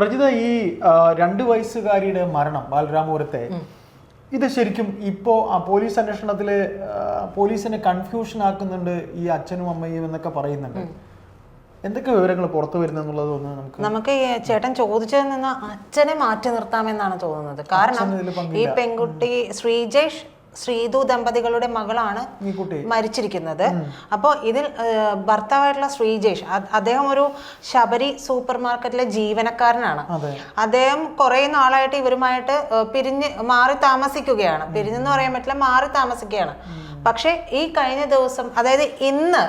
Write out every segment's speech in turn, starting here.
പ്രജിത ഈ രണ്ടു വയസ്സുകാരിയുടെ മരണം ബാലരാമപുരത്തെ ഇത് ശരിക്കും ഇപ്പോ ആ പോലീസ് അന്വേഷണത്തിൽ പോലീസിനെ കൺഫ്യൂഷൻ ആക്കുന്നുണ്ട് ഈ അച്ഛനും അമ്മയും എന്നൊക്കെ പറയുന്നുണ്ട്. എന്തൊക്കെ വിവരങ്ങൾ പുറത്തു വരുന്നെന്നുള്ളത് ഒന്ന് നമുക്ക് നമുക്ക് ഈ ചേട്ടൻ ചോദിച്ചതിൽ നിന്ന് അച്ഛനെ മാറ്റി നിർത്താമെന്നാണ് തോന്നുന്നത്. കാരണം ഈ. പെൺകുട്ടി ശ്രീജേഷ് ശ്രീതു ദമ്പതികളുടെ മകളാണ് മരിച്ചിരിക്കുന്നത്. അപ്പോൾ ഇതിൽ ഭർത്താവായിട്ടുള്ള ശ്രീജേഷ് അദ്ദേഹം ഒരു ശബരി സൂപ്പർ മാർക്കറ്റിലെ ജീവനക്കാരനാണ് അദ്ദേഹം കുറെ നാളായിട്ട് ഇവരുമായിട്ട് പിരിഞ്ഞ് മാറി താമസിക്കുകയാണ്. പിരിഞ്ഞെന്ന് പറയാൻ പറ്റില്ല മാറി താമസിക്കുകയാണ്. പക്ഷെ ഈ കഴിഞ്ഞ ദിവസം അതായത് ഇന്ന്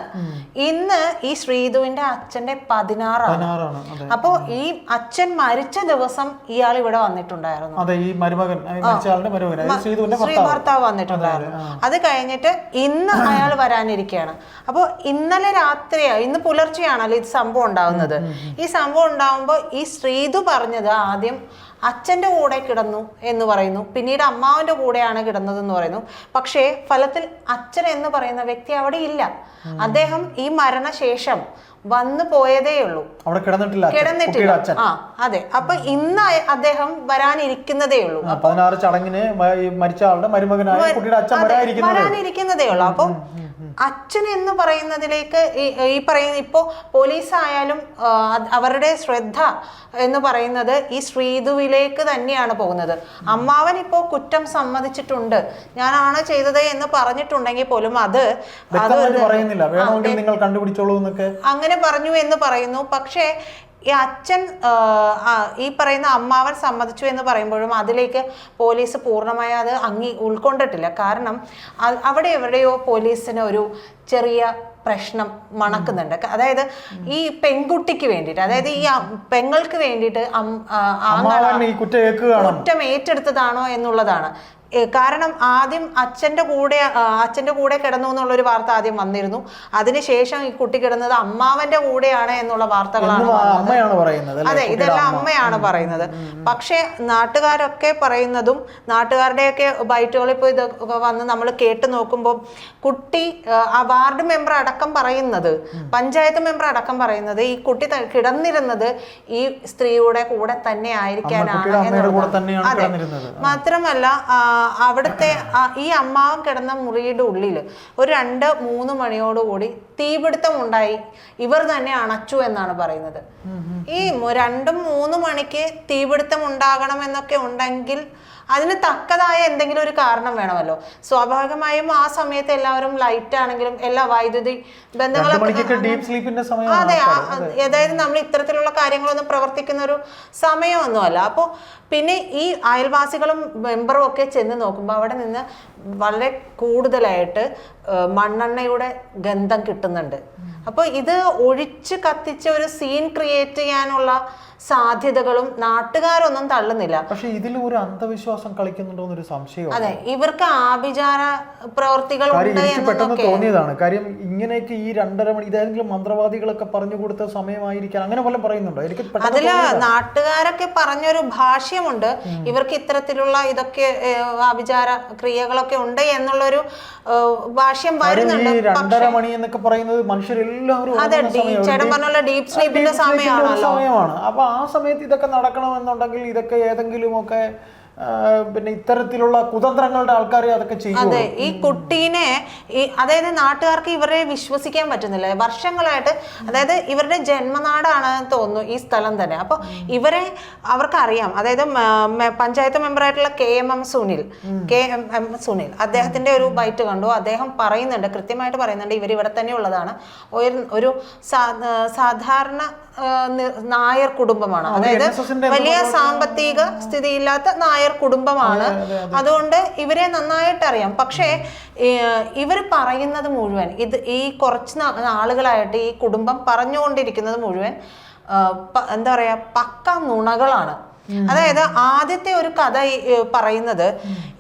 ഇന്ന് ഈ ശ്രീധുവിന്റെ അച്ഛന്റെ പതിനാറാണ്. അപ്പോ ഈ അച്ഛൻ മരിച്ച ദിവസം ഇയാൾ ഇവിടെ വന്നിട്ടുണ്ടായിരുന്നു. അതെ ഈ മരുമകൻ ശ്രീ ഭർത്താവ്. വന്നിട്ടുണ്ടായിരുന്നു അത് കഴിഞ്ഞിട്ട് ഇന്ന് അയാൾ വരാനിരിക്കുകയാണ്. അപ്പോൾ ഇന്നലെ രാത്രിയാ ഇന്ന് പുലർച്ചെയാണല്ലോ ഇത് സംഭവം ഉണ്ടാവുന്നത്. ഈ സംഭവം ഉണ്ടാവുമ്പോൾ ഈ ശ്രീതു പറഞ്ഞത് ആദ്യം അച്ഛന്റെ കൂടെ കിടന്നു എന്ന് പറയുന്നു. പിന്നീട് അമ്മാവന്റെ കൂടെയാണ് കിടന്നതെന്ന് പറയുന്നു. പക്ഷേ ഫലത്തിൽ അച്ഛൻ എന്ന് പറയുന്ന വ്യക്തി അവിടെ ഇല്ല. അദ്ദേഹം ഈ മരണശേഷം വന്നു പോയതേ ഉള്ളൂ. അവിടെ കിടന്നിട്ടില്ല കിടന്നിട്ടില്ല. ആ അതെ. അപ്പൊ ഇന്ന് അദ്ദേഹം വരാനിരിക്കുന്നതേ ഉള്ളൂ. പതിനാറ് ചടങ്ങിന് മരിച്ച ആളുടെ മരുമകനായ വരാനിരിക്കുന്നതേ ഉള്ളൂ. അപ്പൊ അച്ഛൻ എന്ന് പറയുന്നതിലേക്ക് ഈ ഈ പറയുന്ന ഇപ്പോൾ പോലീസായാലും അവരുടെ ശ്രദ്ധ എന്ന് പറയുന്നത് ഈ ശ്രീധുവിലേക്ക് തന്നെയാണ് പോകുന്നത്. അമ്മാവൻ ഇപ്പോൾ കുറ്റം സമ്മതിച്ചിട്ടുണ്ട്. ഞാനാണ് ചെയ്തത് എന്ന് പറഞ്ഞിട്ടുണ്ടെങ്കിൽ പോലും അത് അത് നിങ്ങൾ കണ്ടുപിടിച്ചോളൂ എന്നൊക്കെ. അങ്ങനെ പറഞ്ഞു എന്ന് പറയുന്നു. പക്ഷേ ഈ അച്ഛൻ ഈ പറയുന്ന അമ്മാവൻ സമ്മതിച്ചു എന്ന് പറയുമ്പോഴും അതിലേക്ക് പോലീസ് പൂർണമായി അത് അങ്ങി ഉൾക്കൊണ്ടിട്ടില്ല. കാരണം അവിടെ എവിടെയോ പോലീസിന് ഒരു ചെറിയ പ്രശ്നം മണക്കുന്നുണ്ട്. അതായത് ഈ പെൺകുട്ടിക്ക് വേണ്ടിയിട്ട് അതായത് ഈ പെങ്ങൾക്ക് വേണ്ടിയിട്ട് കുറ്റം ഏറ്റെടുത്തതാണോ എന്നുള്ളതാണ്. കാരണം ആദ്യം അച്ഛന്റെ കൂടെ അച്ഛന്റെ കൂടെ കിടന്നു എന്നുള്ളൊരു വാർത്ത ആദ്യം വന്നിരുന്നു. അതിനുശേഷം ഈ കുട്ടി കിടന്നത് അമ്മാവന്റെ കൂടെയാണ് എന്നുള്ള വാർത്തകളാണ്? അതെ ഇതെല്ലാം അമ്മയാണ് പറയുന്നത്. പക്ഷേ നാട്ടുകാരൊക്കെ പറയുന്നതും നാട്ടുകാരുടെയൊക്കെ ബൈറ്റുകളിൽ പോയി ഇതൊക്കെ വന്ന് നമ്മൾ കേട്ട് നോക്കുമ്പോൾ കുട്ടി ആ, വാർഡ് മെമ്പർ അടക്കം പറയുന്നത് പഞ്ചായത്ത് മെമ്പർ അടക്കം പറയുന്നത് ഈ കുട്ടി കിടന്നിരുന്നത് ഈ സ്ത്രീയുടെ കൂടെ തന്നെ ആയിരിക്കാനാണ്. അതെ. മാത്രമല്ല ആ, അവിടുത്തെ ഈ അമ്മാവൻ കിടന്ന മുറിയുടെ ഉള്ളിൽ ഒരു രണ്ട് മൂന്ന് മണിയോടുകൂടി തീപിടുത്തം ഉണ്ടായി. ഇവർ തന്നെ അണച്ചു എന്നാണ് പറയുന്നത്. ഈ രണ്ടും മൂന്ന് മണിക്ക് തീപിടുത്തം ഉണ്ടാകണം എന്നൊക്കെ ഉണ്ടെങ്കിൽ അതിന് തക്കതായ എന്തെങ്കിലും ഒരു കാരണം വേണമല്ലോ. സ്വാഭാവികമായും ആ സമയത്ത് എല്ലാവരും ലൈറ്റ് ആണെങ്കിലും എല്ലാ വൈദ്യുതി ബന്ധങ്ങളൊക്കെ അതെ അതായത് നമ്മൾ ഇത്തരത്തിലുള്ള കാര്യങ്ങളൊന്നും പ്രവർത്തിക്കുന്ന ഒരു സമയമൊന്നുമല്ല. അപ്പോൾ പിന്നെ ഈ അയൽവാസികളും മെമ്പറും ഒക്കെ ചെന്ന് നോക്കുമ്പോൾ അവിടെ നിന്ന് വളരെ കൂടുതലായിട്ട് മണ്ണെണ്ണയുടെ ഗന്ധം കിട്ടുന്നുണ്ട്. അപ്പോൾ ഇത് ഒഴിച്ച് കത്തിച്ച ഒരു സീൻ ക്രിയേറ്റ് ചെയ്യാനുള്ള സാധ്യതകളും നാട്ടുകാരൊന്നും തള്ളുന്നില്ല. പക്ഷെ ഇതിൽ ഒരു അന്ധവിശ്വാസം കളിക്കുന്നുണ്ടോ എന്നൊരു സംശയം അതെ ഇവർക്ക് ആഭിചാര പ്രവർത്തികൾ പെട്ടെന്ന് തോന്നിയതാണ്. കാര്യം ഇങ്ങനെയൊക്കെ ഈ രണ്ടര മണി ഇതേതെങ്കിലും മന്ത്രവാദികളൊക്കെ പറഞ്ഞു കൊടുത്ത സമയമായിരിക്കാൻ അങ്ങനെ പോലെ പറയുന്നുണ്ടോ? എനിക്ക് അതിൽ നാട്ടുകാരൊക്കെ പറഞ്ഞൊരു ഭാഷ്യമുണ്ട്. ഇവർക്ക് ഇത്തരത്തിലുള്ള ഇതൊക്കെ ആഭിചാര ക്രിയകളൊക്കെ ഉണ്ട് എന്നുള്ളൊരു ഭാഷ്യം വരുന്നുണ്ട്. രണ്ടര മണി എന്നൊക്കെ പറയുന്നത് മനുഷ്യരെല്ലാവരും ഡീ- ചേട്ടൻ പറഞ്ഞ ഡീപ് സ്ലീപ്പിന്റെ സമയമാണ്. അപ്പൊ ആ സമയത്ത് ഇതൊക്കെ നടക്കണമെന്നുണ്ടെങ്കിൽ ഇതൊക്കെ ഏതെങ്കിലുമൊക്കെ ആ, പിന്നെ ഇത്തരത്തിലുള്ള കുതന്ത്രങ്ങളുടെ ആൾക്കാരെ അതൊക്കെ ചെയ്യും അതെ ഈ കുട്ടീനെ ഈ അതായത് നാട്ടുകാർക്ക് ഇവരെ വിശ്വസിക്കാൻ പറ്റുന്നില്ല. വർഷങ്ങളായിട്ട് അതായത് ഇവരുടെ ജന്മനാടാണ് തോന്നുന്നു ഈ സ്ഥലം തന്നെ. അപ്പോൾ ഇവരെ അവർക്കറിയാം. അതായത് panchayat മെമ്പറായിട്ടുള്ള K M M Sunil. K M M Sunil. അദ്ദേഹത്തിന്റെ ഒരു ബൈറ്റ് കണ്ടു. അദ്ദേഹം പറയുന്നുണ്ട് കൃത്യമായിട്ട് പറയുന്നുണ്ട് ഇവർ ഇവിടെ തന്നെ ഉള്ളതാണ്. ഒരു സാധാരണ നായർ കുടുംബമാണ്. അതായത് വലിയ സാമ്പത്തിക സ്ഥിതിയില്ലാത്ത നായർ കുടുംബമാണ്. അതുകൊണ്ട് ഇവരെ നന്നായിട്ട് അറിയാം പക്ഷേ ഇവർ പറയുന്നത് മുഴുവൻ ഇത് ഈ കുറച്ച് ആളുകളായിട്ട് നാളുകളായിട്ട് ഈ കുടുംബം പറഞ്ഞുകൊണ്ടിരിക്കുന്നത് മുഴുവൻ എന്താ പറയാ പക്ക നുണകളാണ്. അതായത് ആദ്യത്തെ ഒരു കഥ ഈ, പറയുന്നത്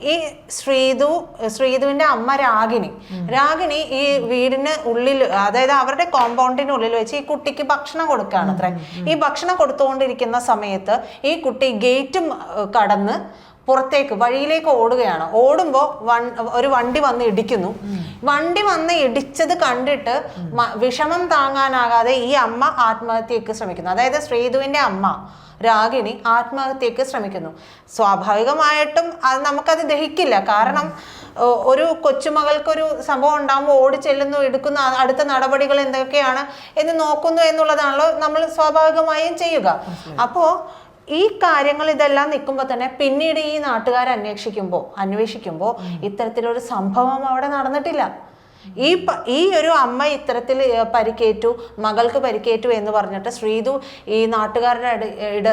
ഈ ശ്രീതു ശ്രീതുവിന്റെ അമ്മ രാഗിണി. രാഗിണി ഈ വീടിന് ഉള്ളിൽ അതായത് അവരുടെ കോമ്പൗണ്ടിനുള്ളിൽ വെച്ച് ഈ കുട്ടിക്ക് ഭക്ഷണം കൊടുക്കുകയാണ് അത്ര ഈ ഭക്ഷണം കൊടുത്തുകൊണ്ടിരിക്കുന്ന സമയത്ത് ഈ കുട്ടി ഗേറ്റും കടന്ന് പുറത്തേക്ക് വഴിയിലേക്ക് ഓടുകയാണ്. ഓടുമ്പോൾ വൺ ഒരു വണ്ടി വന്ന് ഇടിക്കുന്നു. വണ്ടി വന്ന് ഇടിച്ചത് കണ്ടിട്ട് വിഷമം താങ്ങാനാകാതെ ഈ അമ്മ ആത്മഹത്യക്ക് ശ്രമിക്കുന്നു. അതായത് ശ്രീധുവിന്റെ അമ്മ രാഗിണി ആത്മഹത്യക്ക് ശ്രമിക്കുന്നു. സ്വാഭാവികമായിട്ടും അത് നമുക്കത് ദഹിക്കില്ല. കാരണം ഒരു കൊച്ചുമകൾക്കൊരു സംഭവം ഉണ്ടാകുമ്പോൾ ഓടി ചെല്ലുന്നു എടുക്കുന്ന അടുത്ത നടപടികൾ എന്തൊക്കെയാണ് എന്ന് നോക്കുന്നു എന്നുള്ളതാണല്ലോ നമ്മൾ സ്വാഭാവികമായും ചെയ്യുക. അപ്പോൾ ഈ കാര്യങ്ങൾ ഇതെല്ലാം നിൽക്കുമ്പോൾ തന്നെ പിന്നീട് ഈ നാട്ടുകാർ അന്വേഷിക്കുമ്പോൾ അന്വേഷിക്കുമ്പോൾ ഇത്തരത്തിലൊരു സംഭവം അവിടെ നടന്നിട്ടില്ല. ഈ ഈ ഒരു അമ്മ ഇത്തരത്തിൽ പരിക്കേറ്റു മകൾക്ക് പരിക്കേറ്റു എന്ന് പറഞ്ഞിട്ട് ശ്രീതു ഈ നാട്ടുകാരുടെ ഇട- ഇട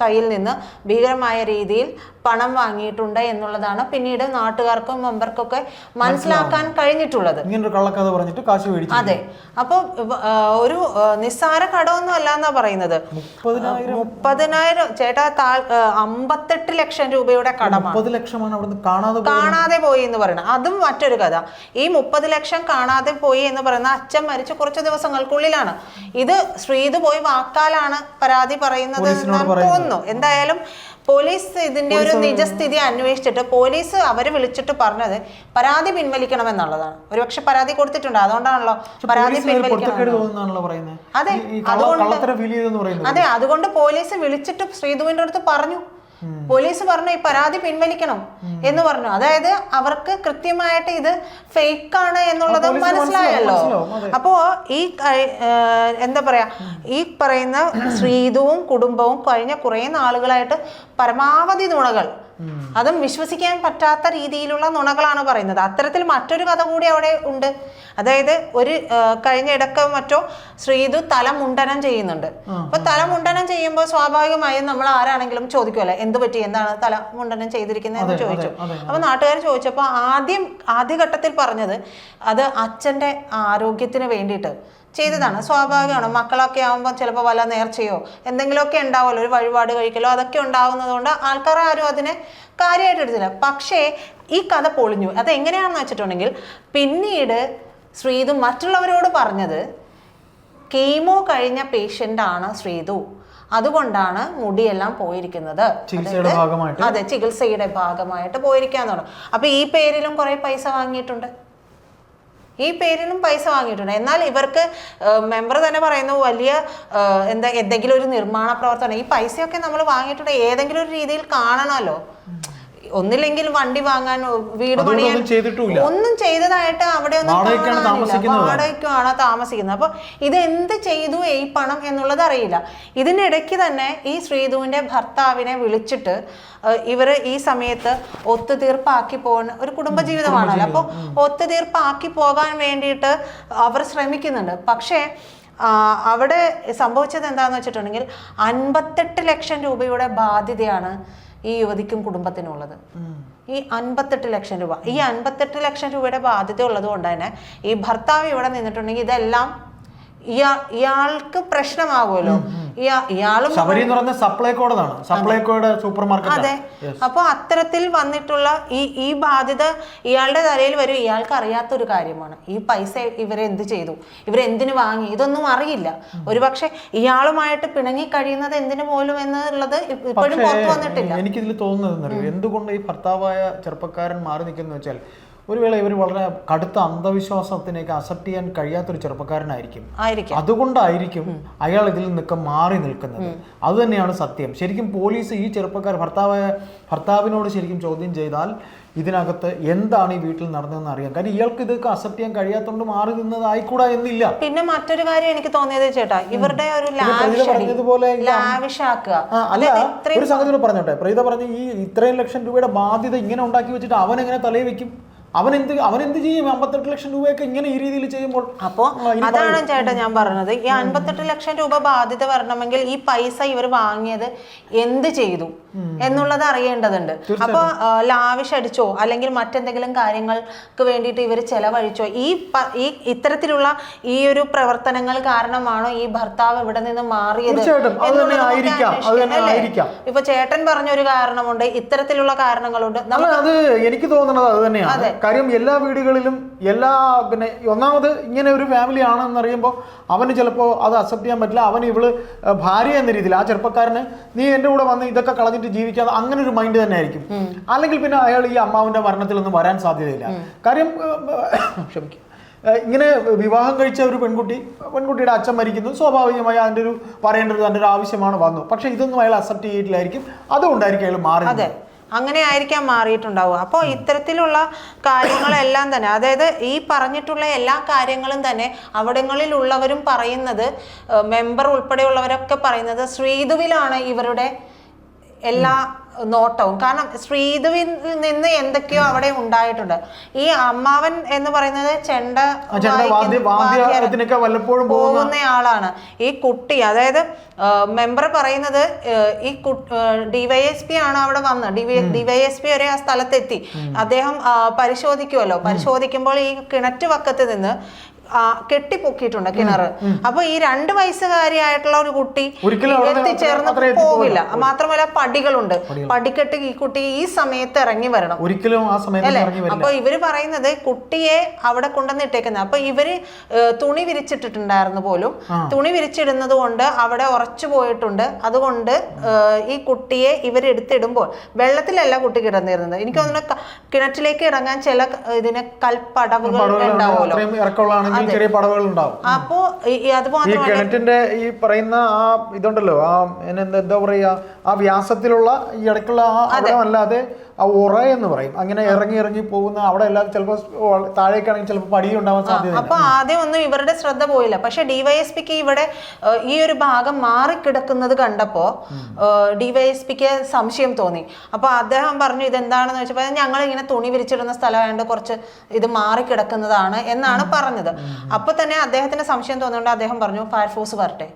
കയ്യിൽ നിന്ന് ഭീകരമായ രീതിയിൽ പണം വാങ്ങിയിട്ടുണ്ട് എന്നുള്ളതാണ് പിന്നീട് നാട്ടുകാർക്കും മെമ്പർക്കൊക്കെ മനസ്സിലാക്കാൻ കഴിഞ്ഞിട്ടുള്ളത്. ഇങ്ങനൊരു കള്ളക്കഥ പറഞ്ഞിട്ട് കാശ് മേടിച്ചു അതെ. അപ്പോൾ ഒരു നിസ്സാര കടമൊന്നും അല്ല എന്നാ പറയുന്നത് മുപ്പതിനായിരം ചേട്ടാ താ- അമ്പത്തെട്ട് ലക്ഷം രൂപയുടെ കടമാണ്. ലക്ഷമാണ് അവിടുന്ന് കാണാതെ. കാണാതെ പോയി എന്ന് പറയുന്നത്. അതും മറ്റൊരു കഥ. ഈ മുപ്പത് ലക്ഷം കാണാതെ പോയി എന്ന് പറയുന്ന അച്ഛൻ മരിച്ച കുറച്ച് ദിവസങ്ങൾക്കുള്ളിലാണ്. ഇത് ശ്രീത് പോയി വാക്കാലാണ് പരാതി പറയുന്നത്. തോന്നുന്നു. എന്തായാലും പോലീസ് ഇതിന്റെ ഒരു നിജസ്ഥിതി അന്വേഷിച്ചിട്ട് പോലീസ് അവരെ വിളിച്ചിട്ട് പറഞ്ഞത് പരാതി പിൻവലിക്കണം എന്നുള്ളതാണ്. ഒരുപക്ഷെ പരാതി കൊടുത്തിട്ടുണ്ട്. അതുകൊണ്ടാണല്ലോ പരാതി പിൻവലിക്കണം അതെ, അതുകൊണ്ട് അതെ അതുകൊണ്ട് പോലീസ് വിളിച്ചിട്ട് ശ്രീധുവിന്റെ അടുത്ത് പറഞ്ഞു. പോലീസ് പറഞ്ഞു ഈ പരാതി പിൻവലിക്കണം എന്ന് പറഞ്ഞു. അതായത് അവർക്ക് കൃത്യമായിട്ട് ഇത് ഫേക്ക് ആണ് എന്നുള്ളത് മനസ്സിലായല്ലോ. അപ്പോ ഈ എന്താ പറയാ ഈ പറയുന്ന ശ്രീധുവും കുടുംബവും കഴിഞ്ഞ കുറെ നാളുകളായിട്ട് പരമാവധി നുണകൾ അതും വിശ്വസിക്കാൻ പറ്റാത്ത രീതിയിലുള്ള നുണകളാണ് പറയുന്നത്. അത്തരത്തിൽ മറ്റൊരു കഥ കൂടി അവിടെ ഉണ്ട്. അതായത് ഒരു കഴിഞ്ഞ ഇടയ്ക്ക് മറ്റോ ശ്രീതു തല മുണ്ടനം ചെയ്യുന്നുണ്ട്. അപ്പൊ തല മുണ്ടനം ചെയ്യുമ്പോൾ സ്വാഭാവികമായും നമ്മൾ ആരാണെങ്കിലും ചോദിക്കുമല്ലോ എന്ത് പറ്റി? എന്താണ് തല മുണ്ടനം ചെയ്തിരിക്കുന്നത് എന്ന് ചോദിച്ചു. അപ്പൊ നാട്ടുകാർ ചോദിച്ചപ്പോൾ ആദ്യം ആദ്യഘട്ടത്തിൽ പറഞ്ഞത് അത് അച്ഛന്റെ ആരോഗ്യത്തിന് വേണ്ടിയിട്ട് ചെയ്തതാണ്. സ്വാഭാവികമാണ്? മക്കളൊക്കെ ആകുമ്പോൾ ചിലപ്പോൾ വല്ല നേർച്ചയോ എന്തെങ്കിലുമൊക്കെ ഉണ്ടാവുമല്ലോ? ഒരു വഴിപാട് കഴിക്കലോ അതൊക്കെ ഉണ്ടാവുന്നതുകൊണ്ട് ആൾക്കാർ ആരും അതിനെ കാര്യമായിട്ട് എടുത്തില്ല. പക്ഷേ ഈ കഥ പൊളിഞ്ഞു. അത് എങ്ങനെയാണെന്ന് വെച്ചിട്ടുണ്ടെങ്കിൽ പിന്നീട് ശ്രീതു മറ്റുള്ളവരോട് പറഞ്ഞത് കീമോ കഴിഞ്ഞ പേഷ്യന്റ് ആണ് ശ്രീതു. അതുകൊണ്ടാണ് മുടിയെല്ലാം പോയിരിക്കുന്നത്. അതെ ചികിത്സയുടെ ഭാഗമായിട്ട് പോയിരിക്കാന്ന് പറഞ്ഞു. അപ്പൊ ഈ പേരിലും കുറെ പൈസ വാങ്ങിയിട്ടുണ്ട്. ഈ പേരിലും പൈസ വാങ്ങിയിട്ടുണ്ട്. എന്നാൽ ഇവർക്ക് മെമ്പർ തന്നെ പറയുന്ന വലിയ എന്താ എന്തെങ്കിലും ഒരു നിർമ്മാണ പ്രവർത്തനം ഈ പൈസയൊക്കെ നമ്മൾ വാങ്ങിയിട്ടുണ്ട്. ഏതെങ്കിലും ഒരു രീതിയിൽ കാണണമല്ലോ. ഒന്നില്ലെങ്കിൽ വണ്ടി വാങ്ങാൻ വീട് പണിയാൻ ഒന്നും ചെയ്തതായിട്ട് അവിടെ കാണാനില്ല. താമസിക്കുന്നത്. അപ്പൊ ഇത് എന്ത് ചെയ്തു ഈ പണം എന്നുള്ളത് അറിയില്ല. ഇതിനിടയ്ക്ക് തന്നെ ഈ ശ്രീധുവിന്റെ ഭർത്താവിനെ വിളിച്ചിട്ട് ഇവർ ഈ സമയത്ത് ഒത്തുതീർപ്പാക്കി പോകുന്ന ഒരു കുടുംബജീവിതമാണല്ലോ. അപ്പോൾ ഒത്തുതീർപ്പാക്കി പോകാൻ വേണ്ടിയിട്ട് അവർ ശ്രമിക്കുന്നുണ്ട്. പക്ഷേ അവിടെ സംഭവിച്ചത് എന്താന്ന് വെച്ചിട്ടുണ്ടെങ്കിൽ അൻപത്തെട്ട് ലക്ഷം രൂപയുടെ ബാധ്യതയാണ് ഈ യുവതിക്കും കുടുംബത്തിനുള്ളത്. ഈ അൻപത്തെട്ട് ലക്ഷം രൂപ. ഈ അൻപത്തെട്ട് ലക്ഷം രൂപയുടെ ബാധ്യത ഉള്ളത് കൊണ്ട് തന്നെ ഈ ഭർത്താവ് ഇവിടെ നിന്നിട്ടുണ്ടെങ്കിൽ ഇതെല്ലാം ഇയാ ഇയാൾക്ക് പ്രശ്നമാകുമല്ലോ ഇയാ ഇയാളും ശബരി എന്ന് പറയുന്നത് സപ്ലൈകോടതാണ് സപ്ലൈകോയുടെ സൂപ്പർ അതെ. അപ്പൊ അപ്പോൾ അത്തരത്തിൽ വന്നിട്ടുള്ള ഈ ഈ ബാധ്യത ഇയാളുടെ തലയിൽ വരും. ഇയാൾക്ക് അറിയാത്ത ഒരു കാര്യമാണ്. ഈ പൈസ ഇവരെന്ത് ചെയ്തു? ഇവരെന്തിനു വാങ്ങി? ഇതൊന്നും അറിയില്ല. ഒരുപക്ഷെ ഇയാളുമായിട്ട് പിണങ്ങി കഴിയുന്നത് എന്തിനു പോലും എന്നുള്ളത് ഇപ്പോഴും പുറത്തു വന്നിട്ടില്ല. എനിക്കിതിൽ തോന്നുന്നത് എന്തുകൊണ്ട് ഈ ഭർത്താവായ ചെറുപ്പക്കാരൻ മാറി നിൽക്കുന്നു വെച്ചാൽ ഒരു വേള ഇവർ വളരെ കടുത്ത അന്ധവിശ്വാസത്തിനേക്ക് അക്സെപ്റ്റ് ചെയ്യാൻ കഴിയാത്തൊരു ചെറുപ്പക്കാരനായിരിക്കും. അതുകൊണ്ടായിരിക്കും അയാൾ ഇതിൽ നിന്നൊക്കെ മാറി നിൽക്കുന്നത്. അതുതന്നെയാണ് സത്യം. ശരിക്കും പോലീസ് ഈ ചെറുപ്പക്കാർ ഭർത്താവായ ഭർത്താവിനോട് ശരിക്കും ചോദ്യം ചെയ്താൽ ഇതിനകത്ത് എന്താണ് ഈ വീട്ടിൽ നടന്നതെന്ന് അറിയാം. കാരണം ഇയാൾക്ക് ഇതൊക്കെ അക്സെപ്റ്റ് ചെയ്യാൻ കഴിയാത്തതുകൊണ്ട് മാറി നിന്നതായിക്കൂടാ എന്നില്ല. പിന്നെ മറ്റൊരു കാര്യം എനിക്ക് തോന്നിയത് ചേട്ടാ ഇവരുടെ ഒരു പറഞ്ഞതുപോലെ അല്ല ഒരു സംഗതി പറഞ്ഞോട്ടെ. പ്രീത പറഞ്ഞു ഈ ഇത്രയും ലക്ഷം രൂപയുടെ ബാധ്യത ഇങ്ങനെ ഉണ്ടാക്കി വെച്ചിട്ട് അവൻ എങ്ങനെ തലയിൽ വെക്കും? അവൻ എന്ത് അവൻ എന്ത് ചെയ്യും? അമ്പത്തെട്ട് ലക്ഷം രൂപയൊക്കെ ഇങ്ങനെ ഈ രീതിയിൽ ചെയ്യുമ്പോൾ അപ്പോ അതാണ് ചേട്ടാ ഞാൻ പറഞ്ഞത്. ഈ അൻപത്തെട്ട് ലക്ഷം രൂപ ബാധ്യത വരണമെങ്കിൽ ഈ പൈസ ഇവർ വാങ്ങിയത് എന്ത് ചെയ്തു എന്നുള്ളത് അറിയേണ്ടതുണ്ട്. അപ്പൊ ലാവിഷ് അടിച്ചോ? അല്ലെങ്കിൽ മറ്റെന്തെങ്കിലും കാര്യങ്ങൾക്ക് വേണ്ടിയിട്ട് ഇവർ ചെലവഴിച്ചോ? ഈ ഈ ഇത്തരത്തിലുള്ള ഈ ഒരു പ്രവർത്തനങ്ങൾ കാരണമാണോ ഈ ഭർത്താവ് ഇവിടെ നിന്ന് മാറിയത്. ഇപ്പൊ ചേട്ടൻ പറഞ്ഞ ഒരു കാരണമുണ്ട്. ഇത്തരത്തിലുള്ള കാരണങ്ങളുണ്ട്. അത് എനിക്ക് തോന്നുന്നത് അത് തന്നെയാണ്. അതെ. കാര്യം എല്ലാ വീടുകളിലും എല്ലാ പിന്നെ ഒന്നാമത് ഇങ്ങനെ ഒരു ഫാമിലി ആണെന്ന് അറിയുമ്പോൾ അവന് ചിലപ്പോൾ അത് അക്സെപ്റ്റ് ചെയ്യാൻ പറ്റില്ല. അവൻ ഇവൾ ഭാര്യ എന്ന രീതിയിൽ ആ ചെറുപ്പക്കാരന് നീ എന്റെ കൂടെ വന്ന് ഇതൊക്കെ കളഞ്ഞിട്ട് ജീവിക്കാതെ അങ്ങനെ ഒരു മൈൻഡ് തന്നെ ആയിരിക്കും അല്ലെങ്കിൽ പിന്നെ അയാൾ ഈ അമ്മാവിന്റെ മരണത്തിലൊന്നും വരാൻ സാധ്യതയില്ല. കാര്യം ക്ഷമിക്കും. ഇങ്ങനെ വിവാഹം കഴിച്ച ഒരു പെൺകുട്ടി പെൺകുട്ടിയുടെ അച്ഛൻ മരിക്കുന്നു. സ്വാഭാവികമായി അതിന്റെ ഒരു പറയേണ്ടത് അതിന്റെ ഒരു ആവശ്യമാണ് വന്നു. പക്ഷേ ഇതൊന്നും അയാൾ അക്സെപ്റ്റ് ചെയ്തിട്ടില്ലായിരിക്കും. അതുകൊണ്ടായിരിക്കും അയാൾ മാറി അതെ. അങ്ങനെ ആയിരിക്കാം മാറിയിട്ടുണ്ടാവുക. അപ്പോൾ ഇത്തരത്തിലുള്ള കാര്യങ്ങളെല്ലാം തന്നെ അതായത് ഈ പറഞ്ഞിട്ടുള്ള എല്ലാ കാര്യങ്ങളും തന്നെ അവിടങ്ങളിലുള്ളവരും പറയുന്നത് മെമ്പർ ഉൾപ്പെടെയുള്ളവരൊക്കെ പറയുന്നത് ശ്രീധുവിലാണ് ഇവരുടെ എല്ലാ നോട്ടവും. കാരണം ശ്രീധുവിൽ നിന്ന് എന്തൊക്കെയോ അവിടെ ഉണ്ടായിട്ടുണ്ട്. ഈ അമ്മാവൻ എന്ന് പറയുന്നത് ചെണ്ട പോകുന്ന ആളാണ്. ഈ കുട്ടി അതായത് മെമ്പർ പറയുന്നത് ഈ ഡിവൈഎസ് പി ആണ് അവിടെ വന്ന്. ഡിവൈഎസ് പി വരെ ആ സ്ഥലത്തെത്തി. അദ്ദേഹം പരിശോധിക്കുമല്ലോ. പരിശോധിക്കുമ്പോൾ ഈ കിണറ്റ് വക്കത്ത് നിന്ന് കെട്ടിപ്പൊക്കിയിട്ടുണ്ട് കിണർ അപ്പൊ ഈ രണ്ട് വയസ്സുകാരിയായിട്ടുള്ള ഒരു കുട്ടി എത്തിച്ചേർന്ന്. പോവില്ല. മാത്രമല്ല പടികളുണ്ട്. പടിക്കെട്ട് ഈ കുട്ടി ഈ സമയത്ത് ഇറങ്ങി വരണം. ഒരിക്കലും ആ സമയത്ത് അപ്പൊ ഇവർ പറയുന്നത് കുട്ടിയെ അവിടെ കൊണ്ടുവന്ന് ഇട്ടേക്കുന്നത്. അപ്പൊ ഇവർ തുണി വിരിച്ചിട്ടിട്ടുണ്ടായിരുന്നു പോലും. തുണി വിരിച്ചിടുന്നത് കൊണ്ട് അവിടെ ഉറച്ചു പോയിട്ടുണ്ട്. അതുകൊണ്ട് ഈ കുട്ടിയെ ഇവരെടുത്തിടുമ്പോൾ വെള്ളത്തിലല്ല കുട്ടി കിടന്നിരുന്നത്. എനിക്ക് തോന്നുന്നു കിണറ്റിലേക്ക് ഇറങ്ങാൻ ചില ഇതിന് കൽപ്പടവുകൾ പടവുകൾ ഉണ്ടാവുമല്ലോ. ഇറക്കമുള്ളതാണെങ്കിൽ ചെറിയ പടവുകൾ ഉണ്ടാവും അപ്പോ അത് ഈ കിണറ്റിന്റെ ഈ പറയുന്ന ആ ഇതുണ്ടല്ലോ ആ എന്താ പറയാ ആ വ്യാസത്തിലുള്ള ഈ ഇടയ്ക്കുള്ള ആ അല്ലാതെ ആ ഉറ എന്ന് പറയും. അങ്ങനെ ഇറങ്ങി ഇറങ്ങി പോകുന്ന അവിടെ എല്ലാം ചിലപ്പോൾ താഴേക്കാണെങ്കിൽ ചിലപ്പോൾ പടി ഉണ്ടാവാൻ സാധ്യത അപ്പൊ ആദ്യം ഒന്നും ഇവരുടെ ശ്രദ്ധ പോയില്ല. പക്ഷെ ഡിവൈഎസ്പിക്ക് ഇവിടെ ഈ ഒരു ഭാഗം മാറിക്കിടക്കുന്നത് കണ്ടപ്പോ ഡിവൈഎസ്പിക്ക് സംശയം തോന്നി. അപ്പൊ അദ്ദേഹം പറഞ്ഞു ഇതെന്താണെന്ന് വെച്ചപ്പോൾ ഞങ്ങൾ ഇങ്ങനെ തുണി വിരിച്ചിടുന്ന സ്ഥലമായതുകൊണ്ട് കുറച്ച് ഇത് മാറിക്കിടക്കുന്നതാണ് എന്നാണ് പറഞ്ഞത്. അപ്പൊ തന്നെ അദ്ദേഹത്തിന് സംശയം തോന്നുന്നുണ്ട് അദ്ദേഹം പറഞ്ഞു ഫയർഫോഴ്സ് വരട്ടെ.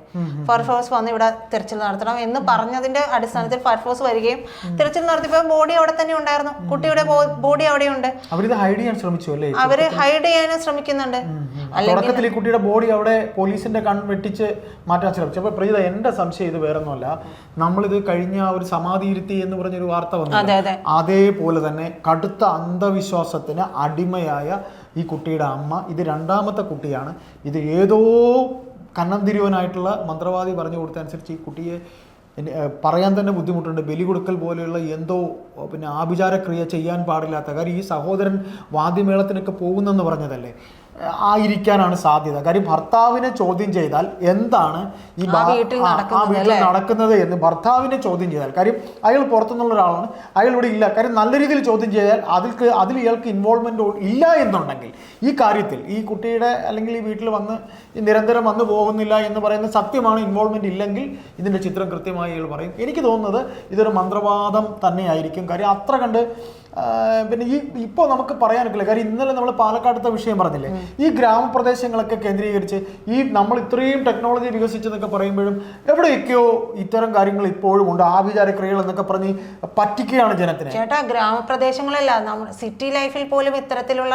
ഫയർഫോഴ്സ് വന്ന് ഇവിടെ തിരച്ചിൽ നടത്തണം. എന്ന് പറഞ്ഞതിന്റെ അടിസ്ഥാനത്തിൽ ഫയർഫോഴ്സ് വരികയും തിരച്ചിൽ നടത്തിയപ്പോൾ ബോഡി അവിടെ തന്നെ ഉണ്ടായിരുന്നു. കുട്ടിയുടെ ബോഡി അവിടെയുണ്ട്. അവരിത് ഹൈഡ് ചെയ്യാൻ ശ്രമിച്ചു അല്ലേ? അവർ ഹൈഡ് ചെയ്യാനും ശ്രമിക്കുന്നുണ്ട്. തുടക്കത്തിൽ ഈ കുട്ടിയുടെ ബോഡി അവിടെ പോലീസിന്റെ കൺ വെട്ടിച്ച് മാറ്റാൻ ശ്രമിച്ചു. അപ്പൊ പ്രീത എന്റെ സംശയം ഇത് വേറൊന്നുമല്ല. നമ്മളിത് കഴിഞ്ഞ ഒരു സമാധി ഇരുത്തി എന്ന് പറഞ്ഞൊരു വാർത്ത വന്നു അതെ അതെ. അതേപോലെ തന്നെ കടുത്ത അന്ധവിശ്വാസത്തിന് അടിമയായ ഈ കുട്ടിയുടെ അമ്മ ഇത് രണ്ടാമത്തെ കുട്ടിയാണ്. ഇത് ഏതോ കണ്ണം തിരുവനായിട്ടുള്ള മന്ത്രവാദി പറഞ്ഞു കൊടുത്തനുസരിച്ച് ഈ കുട്ടിയെ പറയാൻ തന്നെ ബുദ്ധിമുട്ടുണ്ട്. ബലി കൊടുക്കൽ പോലെയുള്ള എന്തോ പിന്നെ ആഭിചാരക്രിയ ചെയ്യാൻ പാടില്ലാത്ത കാര്യം ഈ സഹോദരൻ വാദ്യമേളത്തിനൊക്കെ പോകുന്നെന്ന് പറഞ്ഞതല്ലേ? ആയിരിക്കാനാണ് സാധ്യത. കാര്യം ഭർത്താവിനെ ചോദ്യം ചെയ്താൽ എന്താണ് ഈ ആ വീട്ടിൽ ആ- വീട്ടിൽ നടക്കുന്നത് എന്ന് ഭർത്താവിനെ ചോദ്യം ചെയ്താൽ. കാര്യം അയാൾ പുറത്തുനിന്നുള്ള ഒരാളാണ്. അയാൾ ഇവിടെ ഇല്ല. കാര്യം നല്ല രീതിയിൽ ചോദ്യം ചെയ്താൽ അതിൽ അതിൽ ഇയാൾക്ക് ഇൻവോൾവ്മെന്റ് ഇല്ല എന്നുണ്ടെങ്കിൽ ഈ കാര്യത്തിൽ ഈ കുട്ടിയുടെ അല്ലെങ്കിൽ ഈ വീട്ടിൽ വന്ന് നിരന്തരം വന്നു പോകുന്നില്ല എന്ന് പറയുന്ന സത്യമാണ് ഇൻവോൾവ്മെന്റ് ഇല്ലെങ്കിൽ ഇതിന്റെ ചിത്രം കൃത്യമായി ഇയാൾ പറയും. എനിക്ക് തോന്നുന്നത് ഇതൊരു മന്ത്രവാദം തന്നെയായിരിക്കും. കാര്യം അത്ര കണ്ട് പിന്നെ ഈ ഇപ്പോൾ നമുക്ക് പറയാനൊക്കില്ല കാര്യം ഇന്നലെ നമ്മൾ പാലക്കാടത്തെ വിഷയം പറഞ്ഞില്ലേ? ഈ ഗ്രാമപ്രദേശങ്ങളൊക്കെ കേന്ദ്രീകരിച്ച് ഈ നമ്മൾ ഇത്രയും ടെക്നോളജി വികസിച്ചെന്നൊക്കെ പറയുമ്പോഴും എവിടെയൊക്കെയോ ഇത്തരം കാര്യങ്ങൾ ഇപ്പോഴും ഉണ്ട്. ആഭിചാരക്രിയകൾ എന്നൊക്കെ പറഞ്ഞ് പറ്റിക്കുകയാണ് ജനത്തിന്. ചേട്ടാ ഗ്രാമപ്രദേശങ്ങളല്ല. നമ്മൾ സിറ്റി ലൈഫിൽ പോലും ഇത്തരത്തിലുള്ള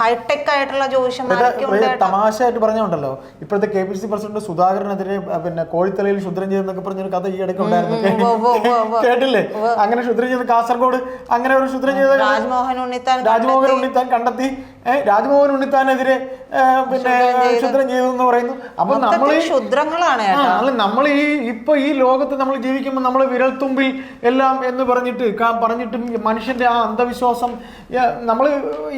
ഹൈടെക് ആയിട്ടുള്ള ഇപ്പോഴത്തെ തമാശയായിട്ട് പറഞ്ഞുണ്ടല്ലോ. ഇപ്പോഴത്തെ കെ പി സി പ്രസിഡന്റ് സുധാകരനെതിരെ പിന്നെ കോഴിത്തലയിൽ ശുദ്രം ചെയ്തെന്നൊക്കെ പറഞ്ഞൊരു കഥ ഈ ഇടയ്ക്ക് ഉണ്ടായിരുന്നു. കേട്ടില്ലേ? അങ്ങനെ ശുദ്രം ചെയ്ത് കാസർഗോഡ് അങ്ങനെ ഒരു ശുദ്രം ചെയ്ത രാജ്മോഹൻ ഉണ്ണിത്താൻ രാജ്മോഹൻ ഉണ്ണിത്താൻ കണ്ടെത്തി. രാജ്മോഹൻ ഉണ്ണിത്താനെതിരെ പിന്നെ ശുദ്രം ചെയ്തു. എന്ന് പറയുന്നു. അപ്പൊ നമ്മൾ ശുദ്രങ്ങളാണ് ക്ഷുദ്രങ്ങളാണ് നമ്മൾ ഈ ഇപ്പൊ ഈ ലോകത്ത് നമ്മൾ ജീവിക്കുമ്പോൾ നമ്മൾ വിരൽത്തുമ്പിൽ എല്ലാം എന്ന് പറഞ്ഞിട്ട് പറഞ്ഞിട്ട് പറഞ്ഞിട്ടും മനുഷ്യന്റെ ആ അന്ധവിശ്വാസം നമ്മൾ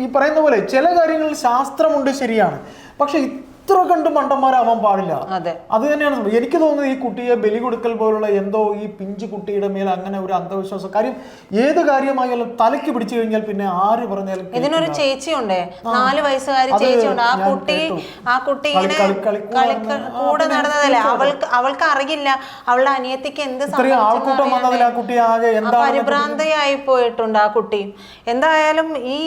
ഈ പറയുന്ന പോലെ ചില കാര്യങ്ങളിൽ ശാസ്ത്രമുണ്ട് ശരിയാണ്. പക്ഷെ ഇത്ര കണ്ട് മണ്ടന്മാരാവാൻ പാടില്ല. അതെ. തന്നെയാണ് എനിക്ക് തോന്നുന്നത് ഈ കുട്ടിയെ ബലി കൊടുക്കൽ പോലുള്ള എന്തോ ഈ പിഞ്ചു കുട്ടിയുടെ മേൽ അങ്ങനെ ഒരു അന്ധവിശ്വാസം. കാര്യം ഏത് കാര്യമായാലും തലയ്ക്ക് പിടിച്ചു കഴിഞ്ഞാൽ പിന്നെ ആര് പറഞ്ഞാലും ഇതിനൊരു ചേച്ചിയുണ്ട്? നാല് വയസ്സുകാരി ചേച്ചിയുണ്ട്. ആ കുട്ടി ആ കുട്ടി ഇങ്ങനെ കൂടെ നടന്നതല്ലേ? അവൾക്ക് അവൾക്ക് അറിയില്ല. അവളുടെ അനിയത്തിക്ക് എന്ത് പരിഭ്രാന്തയായി പോയിട്ടുണ്ട് ആ കുട്ടി. എന്തായാലും ഈ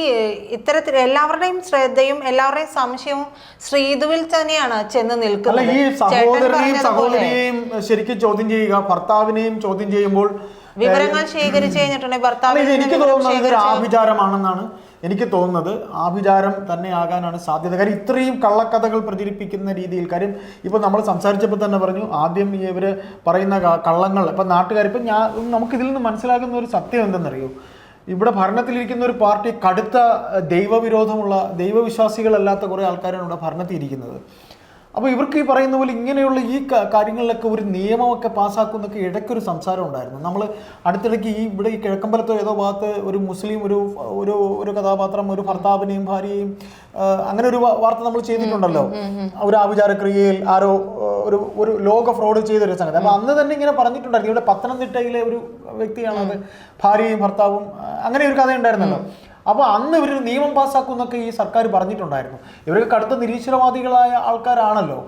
ഇത്തരത്തിൽ എല്ലാവരുടെയും ശ്രദ്ധയും എല്ലാവരുടെയും സംശയവും ശ്രീധുവിൽ തന്നെയാണ് ചെന്ന് നിൽക്കുന്നത്. ഈ സഹോദരനെയും സഹോദരിയെയും ശരിക്കും ചോദ്യം ചെയ്യുക ഭർത്താവിനെയും ചോദ്യം ചെയ്യുമ്പോൾ വിവരങ്ങൾ ശേഖരിച്ചു കഴിഞ്ഞിട്ടുണ്ടെങ്കിൽ ഭർത്താവിനെ എനിക്ക് തോന്നുന്നത് ആഭിചാരമാണെന്നാണ് എനിക്ക് തോന്നുന്നത്. ആഭിചാരം തന്നെ ആകാനാണ് സാധ്യത. കാര്യം ഇത്രയും കള്ളക്കഥകൾ പ്രചരിപ്പിക്കുന്ന രീതിയിൽ കാര്യം ഇപ്പൊ നമ്മൾ സംസാരിച്ചപ്പോൾ തന്നെ പറഞ്ഞു ആദ്യം ഇവർ പറയുന്ന കള്ളങ്ങൾ ഇപ്പൊ നാട്ടുകാർ ഇപ്പൊ ഞാൻ നമുക്ക് ഇതിൽ നിന്ന് മനസ്സിലാകുന്ന ഒരു സത്യം എന്തെന്നറിയോ? ഇവിടെ ഭരണത്തിലിരിക്കുന്ന ഒരു പാർട്ടി കടുത്ത ദൈവവിരോധമുള്ള ദൈവവിശ്വാസികളല്ലാത്ത കുറേ ആൾക്കാരാണ് ഇവിടെ ഭരണത്തിലിരിക്കുന്നത് അപ്പോൾ ഇവർക്ക് ഈ പറയുന്ന പോലെ ഇങ്ങനെയുള്ള ഈ കാര്യങ്ങളിലൊക്കെ ഒരു നിയമമൊക്കെ പാസ്സാക്കുന്നൊക്കെ ഇടയ്ക്കൊരു സംസാരം ഉണ്ടായിരുന്നു. നമ്മൾ അടുത്തിടയ്ക്ക് ഈ ഇവിടെ ഈ കിഴക്കമ്പലത്തോ ഏതോ ഭാഗത്ത് ഒരു മുസ്ലിം ഒരു ഒരു ഒരു കഥാപാത്രം ഒരു ഭർത്താവിനെയും ഭാര്യയെയും അങ്ങനെ ഒരു വാർത്ത നമ്മൾ ചെയ്തിട്ടുണ്ടല്ലോ. ഒരു ആഭിചാരക്രിയയിൽ ആരോ ഒരു ഒരു ലോക ഫ്രോഡ് ചെയ്തൊരു സംഗതി. അപ്പോൾ അന്ന് തന്നെ ഇങ്ങനെ പറഞ്ഞിട്ടുണ്ടായിരുന്നു. ഇവിടെ പത്തനംതിട്ടയിലെ ഒരു വ്യക്തിയാണത് ഭാര്യയും ഭർത്താവും അങ്ങനെ ഒരു കഥ ഉണ്ടായിരുന്നല്ലോ അപ്പോൾ അന്ന് ഇവർ നിയമം പാസ്സാക്കുന്നൊക്കെ ഈ സർക്കാർ പറഞ്ഞിട്ടുണ്ടായിരുന്നു. ഇവരൊക്കെ കടുത്ത നിരീശ്വരവാദികളായ ആൾക്കാരാണല്ലോ.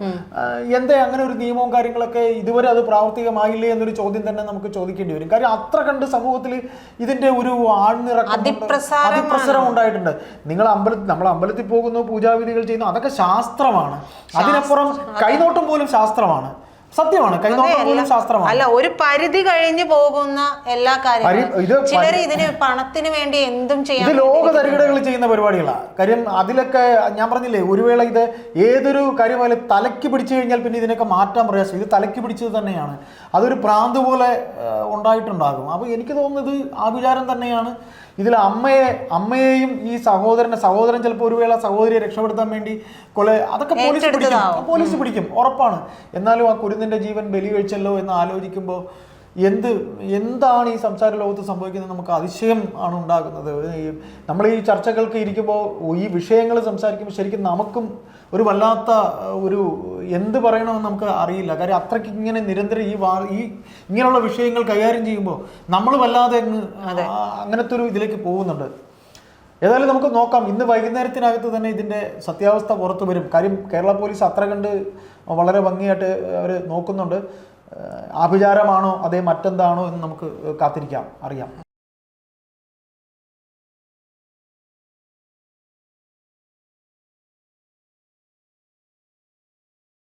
എന്താ അങ്ങനെ ഒരു നിയമവും കാര്യങ്ങളൊക്കെ ഇതുവരെ അത് പ്രാവർത്തികമായില്ലേ എന്നൊരു ചോദ്യം തന്നെ നമുക്ക് ചോദിക്കേണ്ടി വരും. കാര്യം അത്ര കണ്ട് സമൂഹത്തിൽ ഇതിന്റെ ഒരു ആഴ്ന്നിറക്കം അതിപ്രസരം ഉണ്ടായിട്ടുണ്ട്. നിങ്ങൾ അമ്പലത്തിൽ നമ്മൾ അമ്പലത്തിൽ പോകുന്നു പൂജാവിധികൾ ചെയ്യുന്നു അതൊക്കെ ശാസ്ത്രമാണ്. അതിനപ്പുറം കൈനോട്ടം പോലും ശാസ്ത്രമാണ്. സത്യമാണ്. കൈനോട്ടം പോലും ശാസ്ത്രമാണ്. അല്ല ഒരു പരിധി കഴിഞ്ഞു പോകുന്ന എല്ലാ കാര്യങ്ങളും. ചിലർ ഇതിന് പണത്തിന് വേണ്ടി എന്തും ഇത് ചെയ്യാൻ ലോക തരികിടകൾ ചെയ്യുന്ന പരിപാടികളാണ് കാര്യം അതിലൊക്കെ ഞാൻ പറഞ്ഞില്ലേ ഒരു വേള ഇത് ഏതൊരു കാര്യമായാലും തലയ്ക്ക് പിടിച്ചു കഴിഞ്ഞാൽ പിന്നെ ഇതിനൊക്കെ മാറ്റാൻ പ്രയാസം. ഇത് തലയ്ക്ക് പിടിച്ചത് തന്നെയാണ്. അതൊരു പ്രാന്ത് പോലെ ഉണ്ടായിട്ടുണ്ടാകും. അപ്പോൾ എനിക്ക് തോന്നുന്നത് ആ വിചാരം തന്നെയാണ്. ഇതിൽ അമ്മയെ അമ്മയെയും ഈ സഹോദരനെ സഹോദരൻ ചിലപ്പോൾ ഒരു വേള സഹോദരിയെ രക്ഷപ്പെടുത്താൻ വേണ്ടി കൊല അതൊക്കെ പോലീസ് പിടിക്കും. പോലീസ് പിടിക്കും. ഉറപ്പാണ്. എന്നാലും ആ കുരുന്നിന്റെ ജീവൻ ബലി കഴിച്ചല്ലോ എന്ന് ആലോചിക്കുമ്പോൾ എന്ത് എന്താണ് ഈ സംസാര ലോകത്ത് സംഭവിക്കുന്നത് നമുക്ക് അതിശയം ആണ് ഉണ്ടാകുന്നത്. ഈ നമ്മൾ ഈ ചർച്ചകൾക്ക് ഇരിക്കുമ്പോൾ ഈ വിഷയങ്ങൾ സംസാരിക്കുമ്പോൾ ശരിക്കും നമുക്കും ഒരു വല്ലാത്ത ഒരു എന്ത് പറയണമെന്ന് നമുക്ക് അറിയില്ല. കാര്യം അത്രയ്ക്ക് ഇങ്ങനെ നിരന്തരം ഈ വാ ഈ ഇങ്ങനെയുള്ള വിഷയങ്ങൾ കൈകാര്യം ചെയ്യുമ്പോൾ നമ്മൾ വല്ലാതെ അങ്ങ് അങ്ങനത്തെ ഒരു ഇതിലേക്ക് പോകുന്നുണ്ട്. ഏതായാലും നമുക്ക് നോക്കാം. ഇന്ന് വൈകുന്നേരത്തിനകത്ത് തന്നെ ഇതിന്റെ സത്യാവസ്ഥ പുറത്തു വരും. കാര്യം കേരള പോലീസ് അത്ര കണ്ട് വളരെ ഭംഗിയായിട്ട് അവർ നോക്കുന്നുണ്ട്. ആഭിചാരമാണോ അതേ മറ്റെന്താണോ എന്ന് നമുക്ക് കാത്തിരിക്കാം അറിയാം.